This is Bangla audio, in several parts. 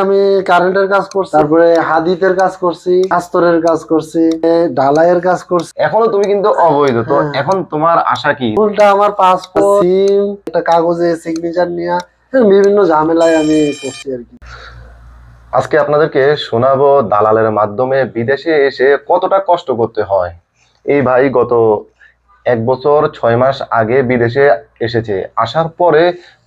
আমি কারেন্টের কাজ করছি। তারপরে হাদিতের কাজ করছি আস্তরের কাজ করছি এ, ঢালাইয়ের কাজ করছি। এখনও তুমি কিন্তু অবৈধ তো হ্যাঁ। এখন তোমার আশা কি? ফুলটা আমার পাসপোর্ট সিম একটা কাগজে সিগনেচার নিয়ে বিভিন্ন ঝামেলায় আমি করছি আর কি। আজকে আপনাদেরকে শোনাবো দালালের মাধ্যমে বিদেশে এসে কতটা কষ্ট করতে হয়। এই ভাই গত এক বছর ছয় মাস আগে বিদেশে এসেছে। আসার পরে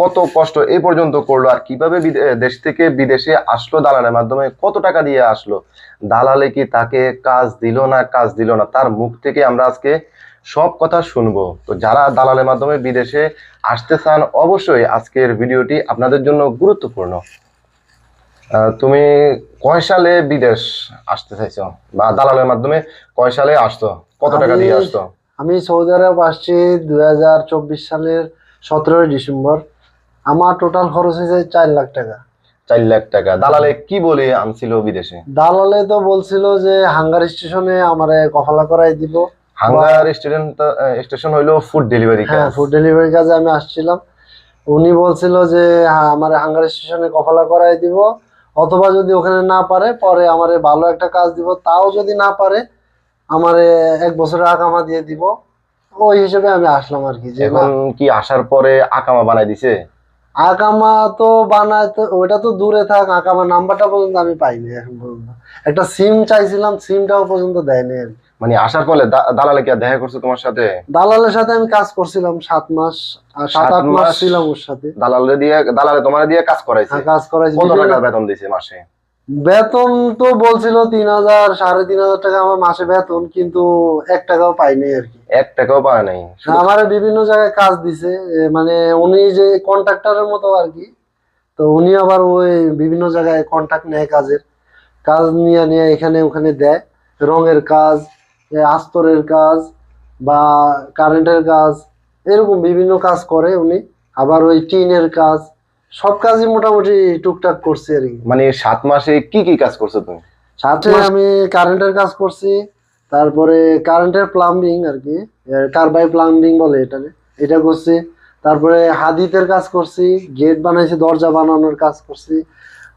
কত কষ্ট এ পর্যন্ত করল আর কীভাবে দেশ থেকে বিদেশে আসলো দালালের মাধ্যমে? কত টাকা দিয়ে আসলো? দালালে কি তাকে কাজ দিল না কাজ দিল না? তার মুখ থেকে আমরা আজকে সব কথা শুনব। তো যারা দালালের মাধ্যমে বিদেশে আসতে চান অবশ্যই আজকের ভিডিওটি আপনাদের জন্য গুরুত্বপূর্ণ। তুমি কয় সালে বিদেশ আসতে চাইছো? বা দালালের মাধ্যমে কয় সালে আসতো কত টাকা দিয়ে আসতো আমি সৌদি আরব আসছি দু হাজার চব্বিশ সালের সতেরোই ডিসেম্বর। আমার টোটাল খরচ হয়েছে চার লাখ টাকা। চার লাখ টাকা। দালালে কি বলে আনছিল বিদেশে? দালালে তো বলছিল যে হাঙ্গার স্টেশনে আমার কফলা করাই দিব। হাঙ্গার স্টেশন স্টেশন হইল ফুড ডেলিভারি হ্যাঁ ফুড ডেলিভারি কাজে আমি আসছিলাম। উনি বলছিল যে হ্যাঁ আমার হাঙ্গার স্টেশনে কফালা করাই দিব। অথবা যদি ওখানে না পারে পরে আমারে ভালো একটা কাজ দিব। তাও যদি না পারে আমারে এক বছরের আকামা দিয়ে দিব। ওই হিসেবে আমি আসলাম আর কি যে এখন কি আসার পরে আকামা বানাই দিছে? আকামা তো বানাতে ওটা তো দূরে থাক আকামা নাম্বারটা পর্যন্ত আমি পাইনি এখন পর্যন্ত। একটা সিম চাইছিলাম সিমটাও পর্যন্ত দেয়নি আর কি। মানে আসার পরে দা- দালালে কি আর দেখা করছে তোমার সাথে? দালালের সাথে আমি কাজ করছিলাম সাত মাস আর সাত সাত আট মাস মাস? ছিলাম ওর সাথে। দালালে দিয়ে দালালে তোমার দিয়ে কাজ করাইছে। হ্যাঁ, কাজ করাইছি। কত টাকা বেতন দিছে মাসে? বেতন তো বলছিল তিন হাজার সাড়ে তিন হাজার টাকা আমার মাসে বেতন কিন্তু এক টাকাও পাইনি আর কি। এক টাকাও পায় নাই। আমার বিভিন্ন জায়গায় কাজ দিছে মানে উনি যে কন্ট্রাক্টরের মতো আর কি তো উনি আবার ওই বিভিন্ন জায়গায় কন্ট্রাক্ট নেয় কাজের। কাজ নিয়ে নিয়ে এখানে ওখানে দেয় রঙের কাজ আস্তরের কাজ বা কারেন্টের কাজ এরকম বিভিন্ন কাজ করে উনি। আবার ওই টিনের কাজ সব কাজই মোটামুটি টুকটাক করছি আর কি। মানে সাত মাসে কি কি কাজ করছ তুমি? সাথে আমি কারেন্টের কাজ করছি তারপরে কারেন্টের প্লাম্বিং আর কি কারবাই প্লাম্বিং বলে এটা এটা করছি তারপরে হাদিতের কাজ করছি গেট বানাইছি দরজা বানানোর কাজ করছি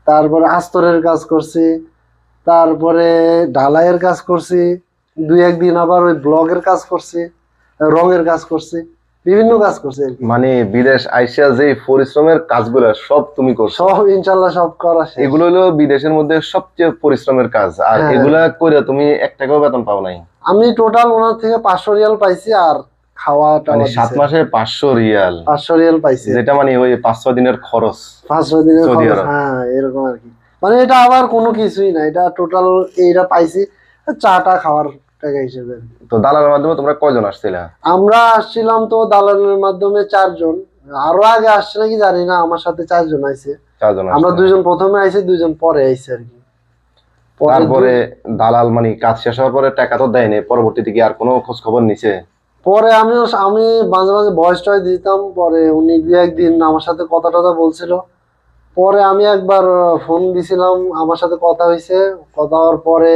তারপরে আস্তরের কাজ করছি তারপরে ঢালাইয়ের কাজ করছি দুই একদিন আবার ওই ব্লগের কাজ করছি রঙের কাজ করছি। বিভিন্ন কাজ করছি মানে বিদেশ আইসা যে পরিশ্রমের কাজগুলো সব তুমি করছ। সব ইনশাল্লাহ সব করা। এগুলো হলো বিদেশের মধ্যে সবচেয়ে পরিশ্রমের কাজ। আর হ্যাঁ। এগুলা করে তুমি এক টাকাও বেতন পাও নাই। আমি টোটাল ওনার থেকে পাঁচশো রিয়াল পাইছি আর খাওয়া মানে সাত মাসে পাঁচশো রিয়াল। পাঁচশো রিয়াল পাইছি। যেটা মানে ওই পাঁচ ছয় দিনের খরচ। পাঁচশো দিনের খরচ, হ্যাঁ এরকম আর কি। মানে এটা আবার কোনো কিছুই না। এটা টোটাল এইটা পাইছি চাটা খাওয়ার টাকা হিসেবে। তো দালালের মাধ্যমে তোমরা কয়জন আসছিলা? আমরা আসছিলাম তো দালালের মাধ্যমে চারজন। আরও আগে আসছে নাকি জানি না আমার সাথে চারজন আইছে। চারজন আমরা। দুইজন প্রথমে আইছি দুইজন পরে আইছে আর কি। পরে তারপরে দালাল মানে কাজ শেষ হওয়ার পরে টাকা তো দেয়নি পরবর্তীতে কি আর কোনো খোঁজ খবর নিছে? পরে আমিও আমি মাঝে মাঝে ভয়েস টয় দিতাম পরে উনি দু একদিন আমার সাথে কথা টথা বলছিল। পরে আমি একবার ফোন দিছিলাম আমার সাথে কথা হয়েছে কথা হওয়ার পরে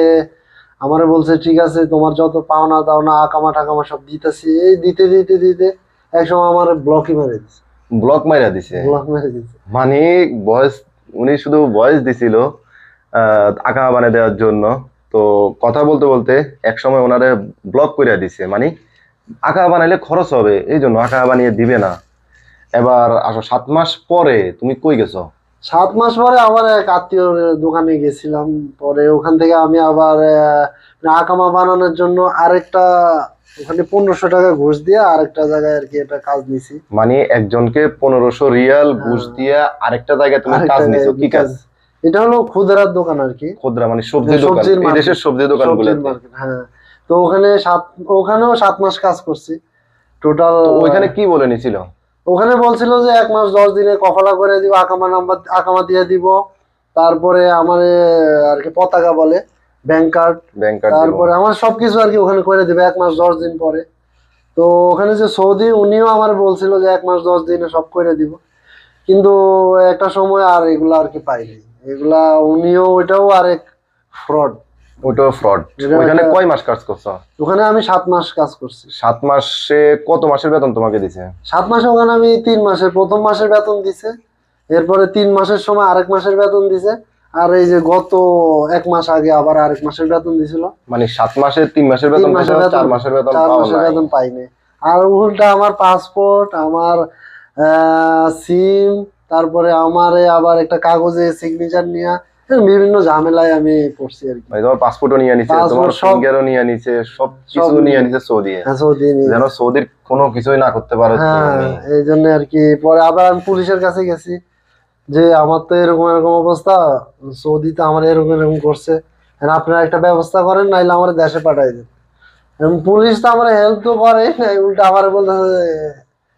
আমারে বলছে ঠিক আছে তোমার যত পাওনা দাওনা আকামা টাকামা সব দিতেছি। এই দিতে দিতে দিতে একসময় আমার ব্লকই মেরে দিচ্ছে ব্লক মাইরা দিছে? ব্লক মেরে দিচ্ছে মানে ভয়েস উনি শুধু ভয়েস দিছিল আহ, আঁকা বানিয়ে দেওয়ার জন্য। তো কথা বলতে বলতে এক সময় ওনারে ব্লক করে দিছে। মানে আঁকা বানাইলে খরচ হবে এই জন্য আঁকা বানিয়ে দিবে না। এবার আসো সাত মাস পরে তুমি কই গেছো? সাত মাস পরে আবার এক আত্মীয়র দোকানে গেছিলাম। পরে ওখান থেকে আমি আবার আকামা বানানোর জন্য আরেকটা ওখানে পনেরোশো টাকা ঘুষ দিয়ে আরেকটা জায়গায় আর কি একটা কাজ নিছি। মানে একজনকে পনেরোশো রিয়াল ঘুষ হ্যাঁ। দিয়ে আরেকটা জায়গায় তুমি কাজ নিছো। কি কাজ? এটা হলো খুদরার দোকান আর কি। খুদরা মানে সবজি হ্যাঁ, দোকান। দেশের সবজি দোকান হ্যাঁ। তো ওখানে সাত ওখানেও সাত মাস কাজ করছি। টোটাল ওইখানে কি বলে নিছিল? ওখানে বলছিল যে এক মাস দশ দিনে কফলা করে দিব আকামা নাম্বার আকামা দিয়ে দিব। তারপরে আমার আর কি পতাকা বলে ব্যাংক কার্ড ব্যাংক কার্ড তারপরে আমার সবকিছু আর কি ওখানে করে দিবে এক মাস দশ দিন পরে। তো ওখানে যে সৌদি উনিও আমার বলছিল যে এক মাস দশ দিনে সব করে দিব। কিন্তু একটা সময় আর এগুলা আর কি পাইনি। এগুলা উনিও ওইটাও আরেক ফ্রড ওইটাও ফ্রড ওইখানে কয় মাস কাজ করছ? ওখানে আমি সাত মাস কাজ করছি। সাত মাসে কত মাসের বেতন তোমাকে দিছে? সাত মাসে ওখানে আমি তিন মাসের প্রথম মাসের বেতন দিছে এরপরে তিন মাসের সময় আরেক মাসের বেতন দিছে আর এই যে গত এক মাস আগে আবার আরেক মাসের বেতন দিছিল। মানে সাত মাসের তিন মাসের বেতন চার মাসের বেতন চার মাসের বেতন পাইনি। আর উল্টা আমার পাসপোর্ট আমার সিম তারপরে আমার আবার একটা কাগজে সিগনেচার নিয়ে বিভিন্ন ঝামেলায় আমি পড়ছি আর কি। তোমার পাসপোর্টও নিয়ে নিছে তোমার ফিঙ্গারও নিয়ে নিছে সব কিছু নিয়ে নিছে সৌদি হ্যাঁ, সৌদি যেন সৌদির কোনো কিছুই না করতে পারো হ্যাঁ এই জন্য আর কি। পরে আবার আমি পুলিশের কাছে গেছি যে আমার তো এরকম এরকম অবস্থা সৌদিতে আমার এরকম এরকম করছে। আপনারা একটা ব্যবস্থা করেন নাইলে আমার দেশে পাঠাই দেন। পুলিশ তো আমার হেল্প তো করে উল্টা আমার বলতে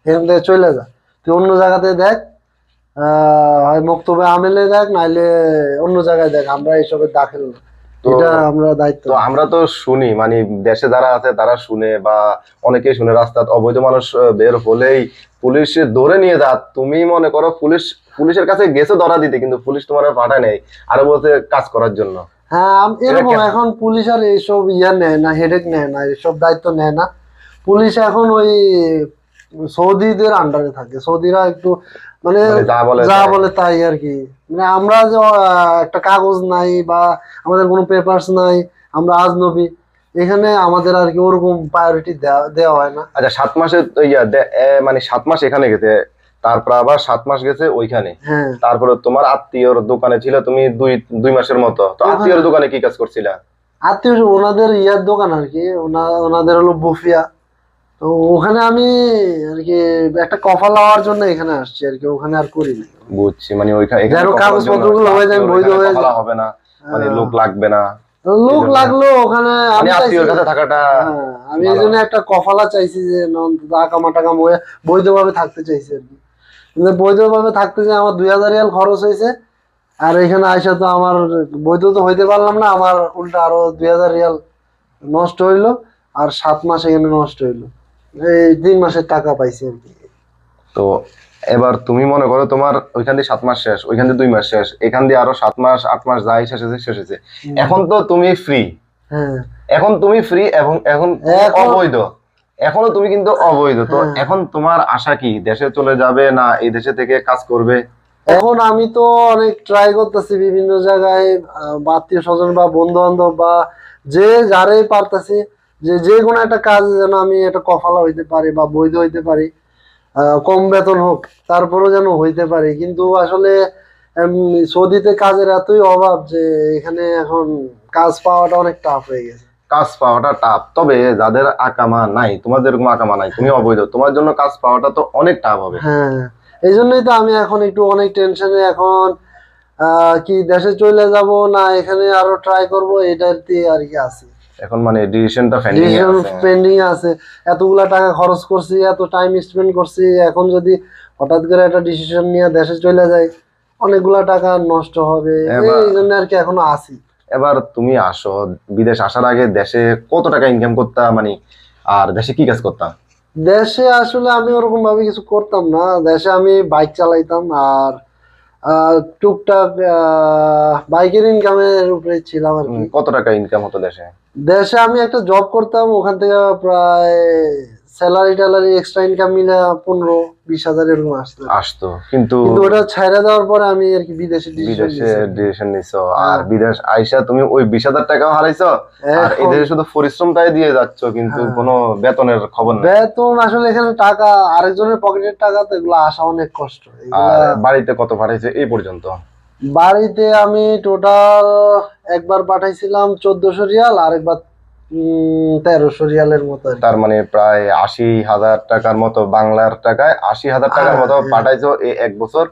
এখান থেকে চলে যা। তুই অন্য জায়গাতে দেখ হয় মক্তবে আমেলে দেখ নাইলে অন্য জায়গায় দেখ আমরা এইসবের দাখিল এটা আমরা দায়িত্ব। তো আমরা তো শুনি মানে দেশে যারা আছে তারা শুনে বা অনেকেই শুনে রাস্তাত অবৈধ মানুষ বের হলেই পুলিশ ধরে নিয়ে যা। তুমি মনে করো পুলিশ পুলিশের কাছে গেছে ধরা দিতে কিন্তু পুলিশ তোমার পাঠায় নেই আরও বলছে কাজ করার জন্য। হ্যাঁ এরকম এখন পুলিশ আর এইসব ইয়া নেয় না হেডেক নেয় না এইসব দায়িত্ব নেয় না। পুলিশ এখন ওই সৌদিদের আন্ডারে থাকে। সৌদিরা একটু মানে মানে যা বলে তাই। আর কি। মানে আমরা যে একটা কাগজ নাই বা আমাদের কোনো পেপারস নাই আমরা আজনবী এখানে আমাদের আর কি ওরকম প্রায়োরিটি দেওয়া হয় না। আচ্ছা সাত মাসে ইয়া মানে সাত মাস এখানে গেছে তারপর আবার সাত মাস গেছে ওইখানে। হ্যাঁ। তারপরে তোমার আত্মীয়র দোকানে ছিল তুমি দুই দুই মাসের মতো। তো আত্মীয়র দোকানে কি কাজ করছিলা? আত্মীয় ওনাদের ইয়ার দোকান আর কি ওনা- ওনাদের হলো বুফিয়া। তো ওখানে আমি আর কি একটা কফা লওয়ার জন্য এখানে আসছি আর কি ওখানে আর করি না বুঝছি মানে ওইখানে এখানে কাগজপত্রগুলো জন্য হয়ে যায়, বৈধ হয়ে যায়। হবে না মানে হ্যাঁ। লোক লাগবে না। লোক লাগল ওখানে আমি মানে আত্মীয়র কাছে থাকাটা হ্যাঁ, আমি এই জন্য একটা কফালা চাইছি যে আকামা টাকাম হয়ে বৈধভাবে থাকতে চাইছি আর কি। কিন্তু বৈধভাবে থাকতে যে আমার দুই হাজার রিয়াল খরচ হয়েছে আর এখানে আইসা তো আমার বৈধ তো হইতে পারলাম না আমার উল্টা আরও দুই হাজার রিয়াল নষ্ট হইল আর সাত মাস এখানে নষ্ট হইল। এই তিন মাসের টাকা পাইছি আর কি। তো এবার তুমি মনে করো তোমার ওইখান দিয়ে সাত মাস শেষ ওইখান দিয়ে দুই মাস শেষ এখান দিয়ে আরও সাত মাস আট মাস যাই শেষ হয়েছে শেষ হয়েছে। এখন তো তুমি ফ্রি হ্যাঁ। এখন তুমি ফ্রি এবং এখন অবৈধ। এখনও তুমি কিন্তু অবৈধ। তো হ্যাঁ। এখন তোমার আশা কি? দেশে চলে যাবে না এই দেশে থেকে কাজ করবে? এখন আমি তো অনেক ট্রাই করতেছি বিভিন্ন জায়গায় আত্মীয় স্বজন বা বন্ধু বান্ধব বা যে যারাই পারতেছি যে যে কোনো একটা কাজ যেন আমি একটা কফালা হইতে পারি বা বৈধ হইতে পারি কম বেতন হোক তারপরেও যেন হইতে পারি। কিন্তু আসলে সৌদিতে কাজের এতই অভাব যে এখানে এখন কাজ পাওয়াটা অনেক টাফ হয়ে গেছে। কাজ পাওয়াটা টাফ তবে যাদের আকামা নাই তোমার যেরকম আকামা নাই তুমি অবৈধ তোমার জন্য কাজ পাওয়াটা তো অনেক টাফ হবে। হ্যাঁ এই জন্যই তো আমি এখন একটু অনেক টেনশনে এখন আহ, কি দেশে চলে যাব না এখানে আরও ট্রাই করব এটাতে আর কি আছি। এখন মানে ডিসিশনটা ডিসিশন আছে। পেন্ডিং আছে। এতগুলা টাকা খরচ করছি এত টাইম স্পেন্ড করছি এখন যদি হঠাৎ করে একটা ডিসিশন নিয়ে দেশে চলে যাই অনেকগুলা টাকা নষ্ট হবে। এই জন্য আর কি এখনও আছি। এবার তুমি আসো বিদেশ আসার আগে দেশে কত টাকা ইনকাম করতা মানে আর দেশে কি কাজ করতাম দেশে আসলে আমি ওরকম ভাবে কিছু করতাম না। দেশে আমি বাইক চালাইতাম আর টুকটাক বাইকের ইনকামের উপরে ছিলাম আর কত টাকা ইনকাম হতো দেশে? দেশে আমি একটা জব করতাম ওখান থেকে প্রায় স্যালারি ট্যালারি এক্সট্রা ইনকাম মিলে পনেরো বিশ হাজার এরকম আসতো। আসতো কিন্তু কিন্তু ওটা ছাইড়া দেওয়ার পরে আমি আর কি বিদেশে বিদেশে ডিসিশন নিছো আর হ্যাঁ। বিদেশ আইসা তুমি ওই বিশ হাজার টাকাও হারাইছো আর এদের শুধু পরিশ্রমটাই দিয়ে যাচ্ছ কিন্তু হ্যাঁ। কোনো বেতনের খবর নেই। বেতন আসলে এখানে টাকা আরেকজনের পকেটের টাকা তো এগুলো আসা অনেক কষ্ট। আর বাড়িতে কত পাঠাইছে এই পর্যন্ত? বাড়িতে আমি টোটাল একবার পাঠাইছিলাম চোদ্দশো রিয়াল আর একবার তেরোশো রিয়ালের মতো তার মানে প্রায় আশি হাজার টাকার মতো বাংলার টাকায় আশি হাজার টাকার হ্যাঁ, মতো হ্যাঁ। পাঠাইছো এই এক বছর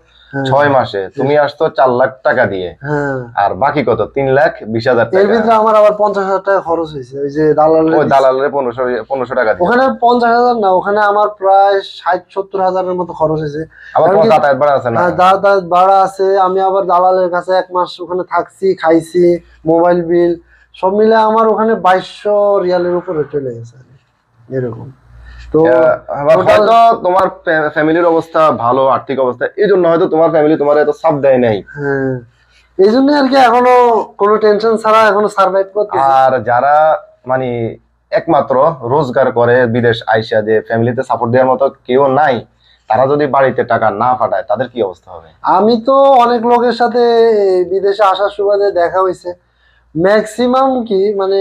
ছয় মাসে। তুমি আসতো চার লাখ টাকা দিয়ে। হ্যাঁ। আর বাকি কত? তিন লাখ বিশ হাজার এর ভিতরে আমার আবার পঞ্চাশ হাজার টাকা খরচ হয়েছে। ওই যে দালালের ওই দালালের পনেরোশো পনেরোশো টাকা দিয়ে। ওখানে পঞ্চাশ হাজার না ওখানে আমার প্রায় ষাট সত্তর হাজারের মতো খরচ হয়েছে। আবার যাতায়াত ভাড়া আছে না? যাতায়াত ভাড়া আছে। আমি আবার দালালের কাছে এক মাস ওখানে থাকছি খাইছি মোবাইল বিল সব মিলে আমার ওখানে বাইশশো রিয়ালের উপরে চলে গেছে। এরকম। তো আহ, আবার total- হয়তো তোমার ফ্যামিলির অবস্থা ভালো আর্থিক অবস্থা এই জন্য হয়তো তোমার ফ্যামিলি তোমার এত সাপ দেয় নাই। হ্যাঁ। এই জন্য আর কি এখনও কোনো টেনশন ছাড়া এখনও সার্ভাইভ করতে আর যারা মানে একমাত্র রোজগার করে বিদেশ আইসা যে ফ্যামিলিতে সাপোর্ট দেওয়ার মতো কেউ নাই তারা যদি বাড়িতে টাকা না পাঠায় তাদের কি অবস্থা হবে? আমি তো অনেক লোকের সাথে বিদেশে আসার সুবাদে দেখা হয়েছে। ম্যাক্সিমাম কি মানে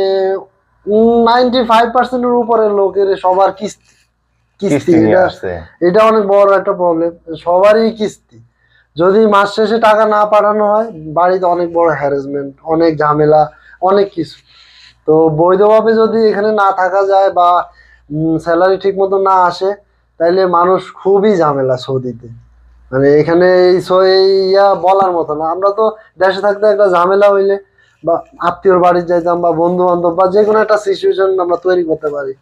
নাইনটি ফাইভ পার্সেন্টের উপরে লোকের সবার কিস্তি কিস্তি এটা অনেক বড় একটা প্রবলেম সবারই কিস্তি। যদি মাস শেষে টাকা না পাঠানো হয় বাড়িতে অনেক বড় হ্যারাসমেন্ট অনেক ঝামেলা অনেক কিছু। তো বৈধভাবে যদি এখানে না থাকা যায় বা স্যালারি ঠিক মতো না আসে তাইলে মানুষ খুবই ঝামেলা সৌদিতে। মানে এখানে এই ইয়া বলার মতো না। আমরা তো দেশে থাকতে একটা ঝামেলা হইলে বা আত্মীয়র বাড়ি যাইতাম বা বন্ধু বান্ধব বা যে কোনো একটা সিচুয়েশন আমরা তৈরি করতে পারি।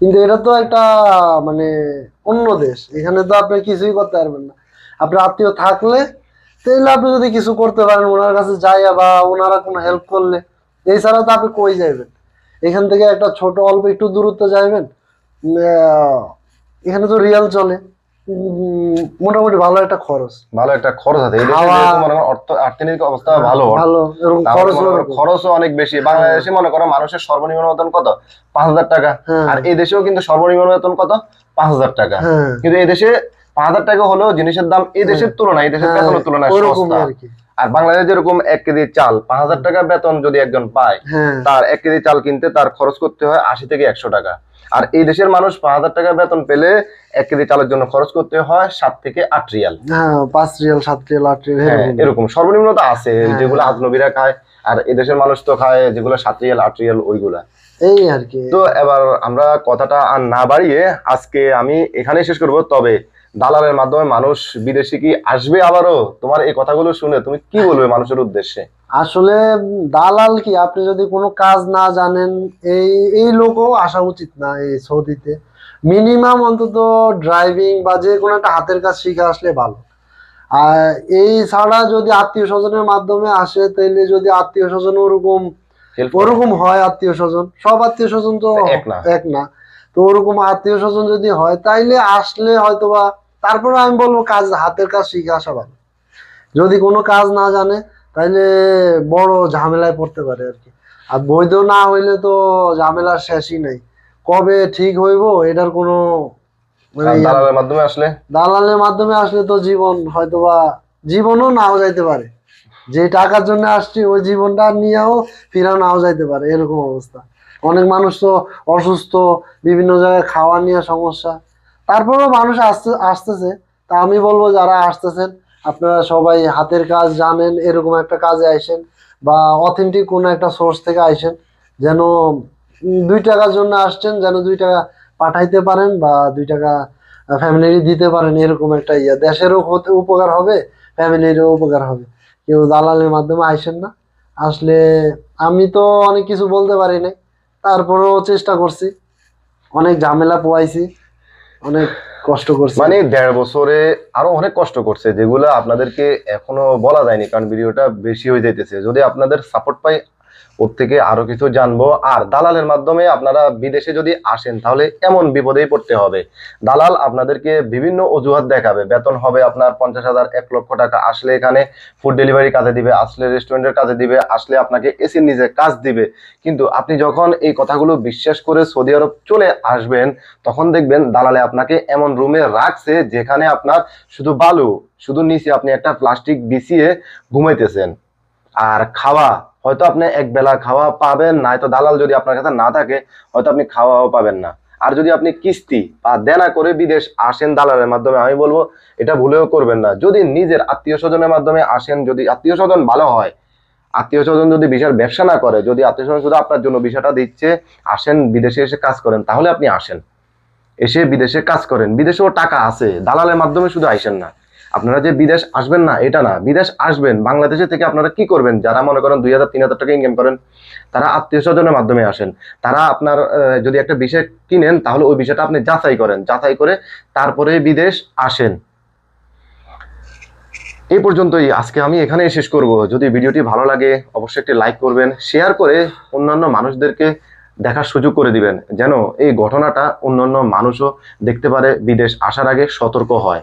কিন্তু এটা তো একটা মানে অন্য দেশ। এখানে তো আপনি কিছুই করতে পারবেন না। আপনার আত্মীয় থাকলে তাহলে আপনি যদি কিছু করতে পারেন, ওনার কাছে যাইয়া বা ওনারা কোনো হেল্প করলে এছাড়া তো আপনি কই যাইবেন? এখান থেকে একটা ছোট, অল্প একটু দূরত্ব যাইবেন এখানে তো রিয়াল চলে। মোটামুটি ভালো একটা খরচ। ভালো একটা খরচ আছে। অর্থনৈতিক অবস্থা ভালো। ভালো খরচ খরচও অনেক বেশি। বাংলাদেশে মনে করো মানুষের সর্বনিম্ন বেতন কত? পাঁচ হাজার টাকা। হ্যাঁ। আর এই দেশেও কিন্তু সর্বনিম্ন বেতন কত? পাঁচ হাজার টাকা। হ্যাঁ। কিন্তু এই দেশে পাঁচ হাজার টাকা হলেও জিনিসের দাম এই দেশের তুলনায় এই দেশের হ্যাঁ, তুলনায় সস্তা। আর বাংলাদেশে যেরকম এক কেজি চাল পাঁচ হাজার টাকা বেতন যদি একজন পায় হ্যাঁ। তার এক কেজি চাল কিনতে তার খরচ করতে হয় আশি থেকে একশো টাকা। আর এই দেশের মানুষ পাঁচ হাজার টাকা বেতন পেলে এক কেজি চালের জন্য খরচ করতে হয় সাত থেকে আট রিয়াল। পাঁচ রিয়াল সাত রিয়াল আট রিয়াল হ্যাঁ এরকম। এরকম সর্বনিম্ন তো আছে হ্যাঁ। যেগুলো আজনবীরা খায় আর এদেশের মানুষ তো খায় যেগুলো সাত রিয়াল আট রিয়াল ওইগুলা। এই আর কি। তো এবার আমরা কথাটা আর না বাড়িয়ে আজকে আমি এখানেই শেষ করব। তবে দালালের মাধ্যমে মানুষ বিদেশি কি আসবে আবারও? তোমার এই কথাগুলো শুনে তুমি কি বলবে মানুষের উদ্দেশ্যে? আসলে দালাল কি? আপনি যদি কোনো কাজ না জানেন এই এই লোকও আসা উচিত না এই সৌদিতে। মিনিমাম অন্তত ড্রাইভিং বা যে কোনো একটা হাতের কাজ শিখে আসলে ভালো। আর এই ছাড়া যদি আত্মীয় স্বজনের মাধ্যমে আসে তাহলে যদি আত্মীয় স্বজন ওরকম ওরকম হয় আত্মীয় স্বজন সব আত্মীয় স্বজন তো এক না। এক না। তো ওরকম আত্মীয় স্বজন যদি হয় তাইলে আসলে হয়তোবা তারপরে আমি বলব কাজ হাতের কাজ শিখে আসা ভালো। যদি কোনো কাজ না জানে তাইলে বড় ঝামেলায় পড়তে পারে আর কি। আর বৈধ না হইলে তো ঝামেলার শেষই নাই। কবে ঠিক হইব এটার কোনো ইয়া- দালালের মাধ্যমে আসলে? দালালের মাধ্যমে আসলে তো জীবন হয়তোবা জীবনও নাও যাইতে পারে। যে টাকার জন্য আসছি ওই জীবনটা নিয়েও ফিরা নাও যাইতে পারে এরকম অবস্থা। অনেক মানুষ তো অসুস্থ বিভিন্ন জায়গায় খাওয়া নিয়ে সমস্যা। তারপরেও মানুষ আসতে, আসতেছে। তা আমি বলব যারা আসতেছেন, আপনারা সবাই হাতের কাজ জানেন, এরকম একটা কাজে আইসেন বা অথেন্টিক কোনো একটা সোর্স থেকে আইসেন, যেন দুই টাকার জন্য আসছেন, যেন দুই টাকা পাঠাইতে পারেন বা দুই টাকা ফ্যামিলির দিতে পারেন, এরকম একটা ইয়া। দেশেরও উপকার হবে ফ্যামিলিরও উপকার হবে। কেউ দালালের মাধ্যমে আইসেন না। আসলে আমি তো অনেক কিছু বলতে পারি নাই। তারপরেও চেষ্টা করছি। অনেক ঝামেলা পোয়াইছি। অনেক কষ্ট করছে। মানে দেড় বছরে আরও অনেক কষ্ট করছে, যেগুলো আপনাদেরকে এখনও বলা যায়নি, কারণ ভিডিওটা বেশি হয়ে যাইতেছে। যদি আপনাদের সাপোর্ট পাই ওর থেকে আরও কিছু জানব। আর দালালের মাধ্যমে আপনারা বিদেশে যদি আসেন, তাহলে এমন বিপদেই পড়তে হবে। দালাল আপনাদেরকে বিভিন্ন অজুহাত দেখাবে। বেতন হবে আপনার পঞ্চাশ হাজার, এক লক্ষ টাকা। আসলে এখানে ফুড ডেলিভারি কাজে দিবে, আসলে রেস্টুরেন্টের কাজে দিবে, আসলে আপনাকে এসির নিজে কাজ দিবে। কিন্তু আপনি যখন এই কথাগুলো বিশ্বাস করে সৌদি আরব চলে আসবেন, তখন দেখবেন দালালে আপনাকে এমন রুমে রাখছে যেখানে আপনার শুধু বালু, শুধু নিচে আপনি একটা প্লাস্টিক বিছিয়ে ঘুমাইতেছেন। আর খাওয়া হয়তো আপনি এক বেলা খাওয়া পাবেন না নয়তো দালাল যদি আপনার কাছে না থাকে, হয়তো আপনি খাওয়াও পাবেন না। আর যদি আপনি কিস্তি বা দেনা করে বিদেশ আসেন দালালের মাধ্যমে, আমি বলব এটা ভুলেও করবেন না। যদি নিজের আত্মীয় স্বজনের মাধ্যমে আসেন, যদি আত্মীয় স্বজন ভালো হয়, আত্মীয় স্বজন যদি বিশাল ব্যবসা না করে, যদি আত্মীয় স্বজন শুধু আপনার জন্য বিষয়টা দিচ্ছে, আসেন, বিদেশে এসে কাজ করেন, তাহলে আপনি আসেন। এসে বিদেশে কাজ করেন। বিদেশেও টাকা আছে, দালালের মাধ্যমে শুধু আইসেন না। আপনারা যে বিদেশ আসবেন না, এটা না। বিদেশ আসবেন, বাংলাদেশে থেকে আপনারা কি করবেন? যারা মনে করেন দুই হাজার, তিন হাজার টাকা ইনকাম করেন, তারা আত্মীয় স্বজনের মাধ্যমে আসেন। তারা আপনার যদি একটা বিষয় কিনেন, তাহলে ওই বিষয়টা আপনি যাচাই করেন। যাচাই করে তারপরে বিদেশ আসেন। এই পর্যন্তই। আজকে আমি এখানেই শেষ করব। যদি ভিডিওটি ভালো লাগে, অবশ্যই একটি লাইক করবেন শেয়ার করে অন্যান্য মানুষদেরকে দেখার সুযোগ করে দিবেন, যেন এই ঘটনাটা অন্যান্য মানুষও দেখতে পারে, বিদেশ আসার আগে সতর্ক হয়।